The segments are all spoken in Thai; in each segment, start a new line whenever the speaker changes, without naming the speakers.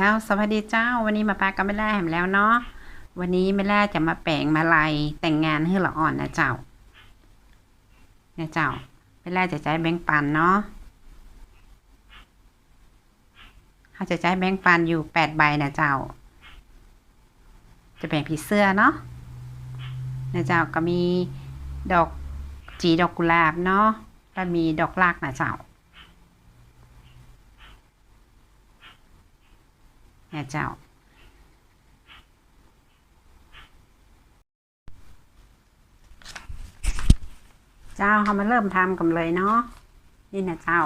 เจ้าสวัสดีเจ้า วันนี้มาปากับแม่แล่แหมแล้วเนาะวันนี้แม่แล่จะมาแปลงมาลัยแต่งงานให้ละอ่อนนะเจ้าเนี่ยเจ้าแม่แล่จะใช้แบงค์ปันเนาะเขาจะใช้แบงค์ปันอยู่แปดใบนะเจ้า จะแบ่งผีเสื้อเนาะนะเจ้าก็มีดอกจีดอกกุหลาบเนาะแล้วมีดอกลากนะเจ้า เนี่ยเจ้า เจ้าเขามาเริ่มทำกันเลยเนาะนี่นะเจ้า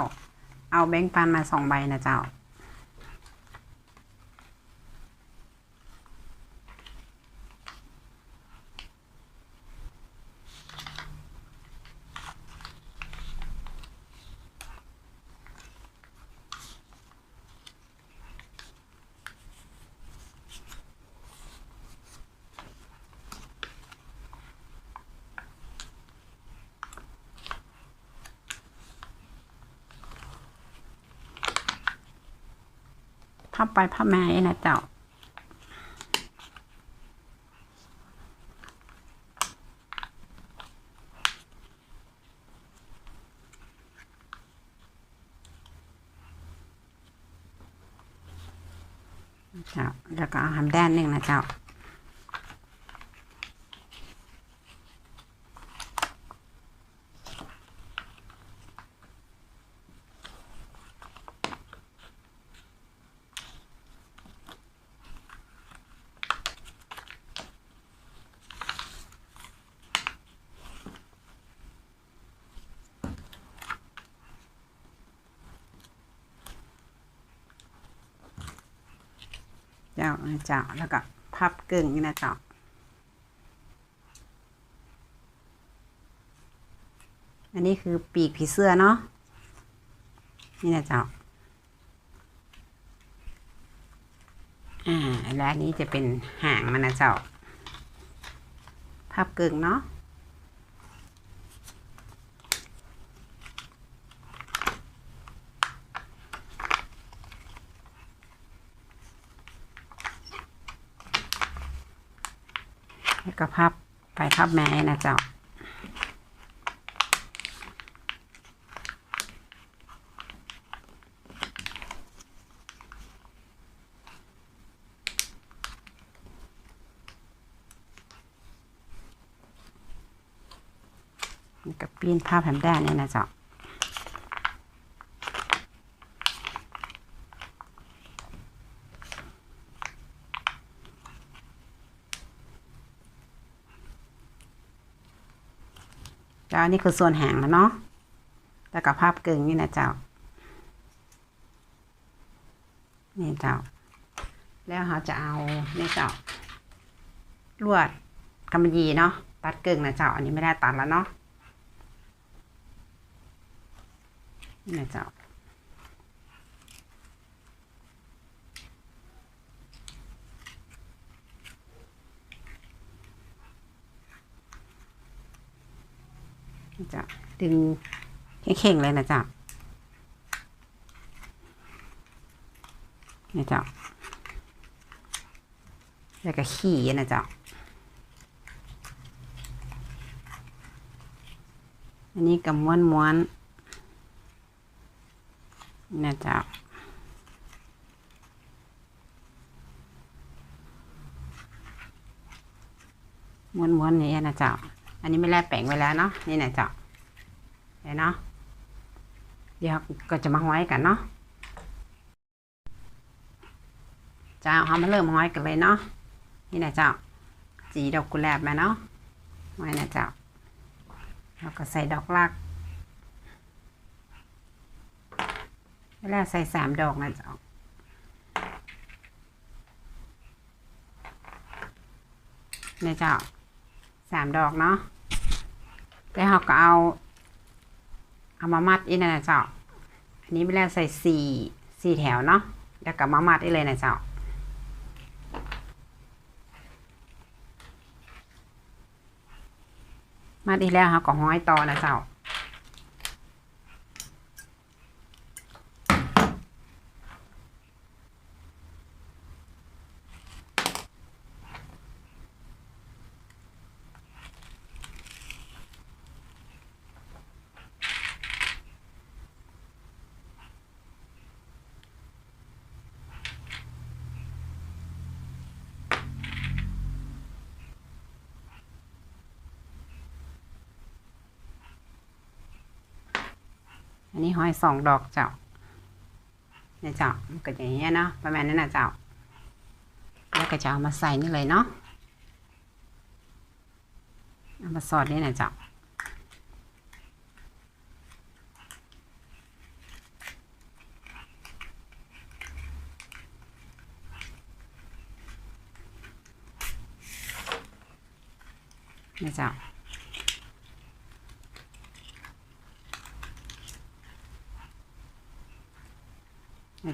เอาแบงค์ปันมาสองใบนะเจ้าาไปพับมาไอ้นะเจ้าเจ้าแล้วก็เอาหำแดนหนึ่งนะเจ้า เจ้าะเจ้าแล้วก็พับกึ่งนี่นะเจ้าอันนี้คือปีกผีเสื้อเนาะนี่นะเจ้าอ่าและอันนี้จะเป็นหางมันนะเจ้าพับกึ่งเนาะ แล้วก็พับไปพับแม่นะเจ้าแล้วก็ปีนผ้าแผ่นแด้านนี่นะเจ้า จ้านี่คือส่วนหางแล้วเนาะแล้วก็ภาพเกึ่งนี่นะเจ้า นี่เจ้า แล้วเราจะเอานี่เจ้า ลวดกำมะหยี่เนาะ ตัดเกึ่งนะเจ้า อันนี้ไม่ได้ตัดแล้วเนาะ นี่นะเจ้า จ้าดึงเข่งๆเลยนะจ้านี่จ้าแล้วก็ขี่นะจ้าอันนี้กับม้วนม้วนนะจ้าม้วนม้วนๆนี้นะจ้า อันนี้ไม่แลแปลงไว้แล้วเนาะนี่นะเจ้าเดี๋ยวเนาะเดี๋ยวก็จะมาห้อยกันเนาะเจ้าเขามาเริ่มห้อยกันเลยเนาะนี่นะเจ้าจีดอกกุหลาบมาเนาะห้อยนะเจ้าแล้วก็ใส่ดอกลักแล้วใส่สามดอกนะจ้าเนี่ยเจ้า สามดอกเนาะแล้วเราก็เอา เอามามัดอีกนะเจ้าอันนี้ไปแล้วใส่สี่สี่แถวเนาะแล้วก็มามัดอีกเลยนะเจ้ามัดอีกแล้วเราก็ห้อยต่อนะเจ้า อันนี้ห้อยสองดอกเจ้าเนี่ยเจ้ามันก็อย่างเงี้ยเนาะประมาณนั้นนะเจ้า แล้วก็จะเอามาใส่นี่เลยเนาะเอามาสอดนี่นะเจ้านี่เจ้า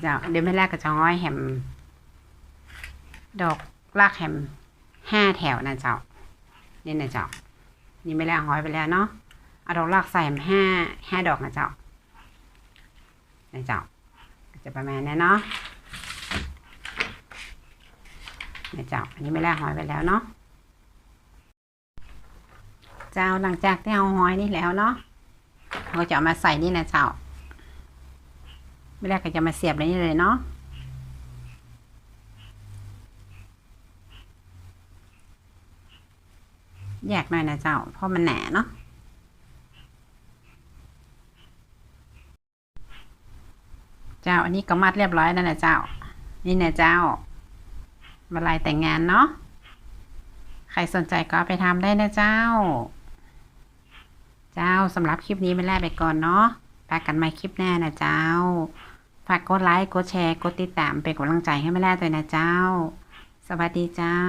เจ้าเดี๋ยวไม่แรกก็จะห้อยแฮมดอกลากแฮมห้าแถวนะเจ้านี่นะเจ้านี่ไม่แรกห้อยไปแล้วเนาะเอาดอกลากใส่แฮมห้าห้าดอกนะเจ้านะเจ้าจะประมาณนี้เนาะนี่เจ้าอันนี้ไม่แรกห้อยไปแล้วเนาะเจ้าหลังจากที่เอาห้อยนี่แล้วเนาะเราจะเอามาใส่นี่นะเจ้า ไม่แรกก็จะมาเสียบในนี่เลยเนาะแยกหน่อยนะเจ้า เพราะมันหนาเนาะเจ้าอันนี้ก็มัดเรียบร้อยแล้วนะเจ้า นี่นะเจ้าเวลายแต่งงานเนาะใครสนใจก็ไปทำได้นะเจ้า เจ้าสำหรับคลิปนี้ไม่แลกไปก่อนเนาะพบกันใหม่คลิปหน้านะเจ้า ฝากกดไลค์ กดแชร์ กดติดตามเป็นกำลังใจให้แม่แลกด้วยนะเจ้า สวัสดีเจ้า